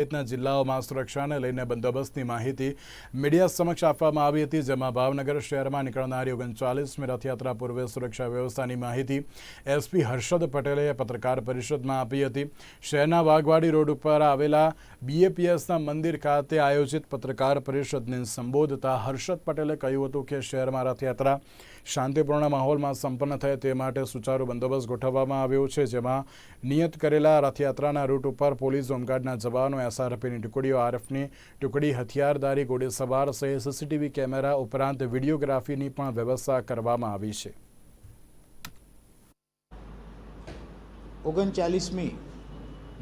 સહિતના જિલ્લાઓમાં સુરક્ષાને લઈને બંદોબસ્તની માહિતી મીડિયા સમક્ષ આપવામાં આવી હતી, જેમાં ભાવનગર શહેરમાં નીકળનારી ઓગણચાલીસમી રથયાત્રા પૂર્વે સુરક્ષા વ્યવસ્થાની માહિતી એસપી હર્ષદ પટેલે પત્રકાર પરિષદમાં આપી હતી. શહેરના વાઘવાડી રોડ ઉપર આવેલા બીએપીએસના મંદિર ખાતે આયોજિત પત્રકાર પરિષદને સંબોધતા હર્ષદ પટેલે કહ્યું હતું કે શહેરમાં રથયાત્રા શાંતિપૂર્ણ માહોલમાં સંપન્ન થાય તે માટે સુચારુ બંદોબસ્ત ગોઠવવામાં આવ્યો છે, જેમાં નિયત કરેલા રથયાત્રાના રૂટ ઉપર પોલીસ હોમગાર્ડના જવાનો એસઆરપીની ટુકડીઓ આરએફની ટુકડી હથિયારધારી ઘોડેસવાર સહિત સીસીટીવી કેમેરા ઉપરાંત વિડીયોગ્રાફીની પણ વ્યવસ્થા કરવામાં આવી છે. ઓગણચાલીસમી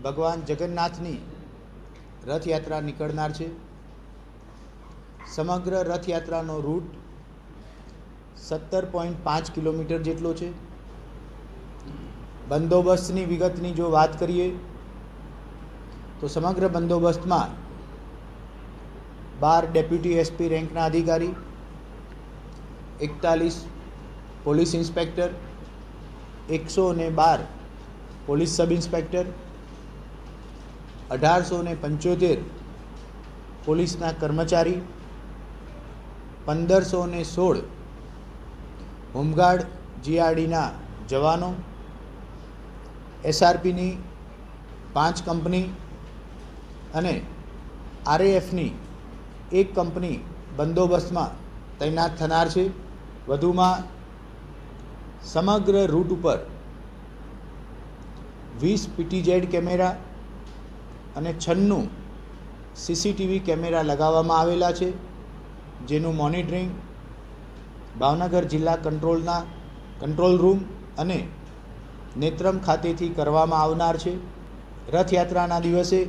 ભગવાન જગન્નાથની રથયાત્રા નીકળનાર છે. સમગ્ર રથયાત્રાનો રૂટ સત્તર પોઈન્ટ પાંચ કિલોમીટર જેટલો છે. બંદોબસ્તની વિગતની જો વાત કરીએ તો સમગ્ર બંદોબસ્તમાં બાર ડેપ્યુટી એસપી રેન્કના અધિકારી, એકતાલીસ પોલીસ ઇન્સ્પેક્ટર, એકસો ને બાર પોલીસ સબ ઇન્સ્પેક્ટર, અઢારસો ને પંચોતેર પોલીસના કર્મચારી, પંદરસો ને સોળ હોમગાર્ડ જીઆરડીના જવાનો, એસઆરપીની પાંચ કંપની અને આરએએફની એક કંપની બંદોબસ્તમાં તૈનાત થનાર છે. વધુમાં સમગ્ર રૂટ ઉપર વીસ પીટીઝેડ કેમેરા અને છન્નું સીસીટીવી કેમેરા લગાવવામાં આવેલા છે. જેનું મોનિટરિંગ ભાવનગર જિલ્લા કંટ્રોલના કંટ્રોલ રૂમ અને નેત્રમ ખાતેથી કરવામાં આવનાર છે. રથયાત્રાના દિવસે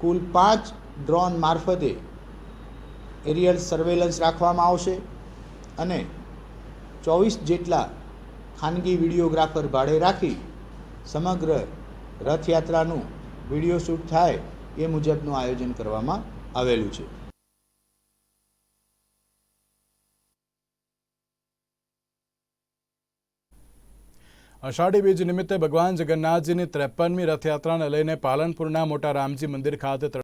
કુલ પાંચ ડ્રોન મારફતે એરિયલ સર્વેલન્સ રાખવામાં આવશે અને ચોવીસ જેટલા ખાનગી વિડીયોગ્રાફર ભાડે રાખી સમગ્ર રથયાત્રાનું વીડિયો શૂટ થાય એ મુજબનું આયોજન કરવામાં આવેલું છે. અષાઢી બીજ નિમિત્તે ભગવાન જગન્નાથજીની ત્રેપનમી રથયાત્રાને લઈને પાલનપુરના મોટા રામજી મંદિર ખાતે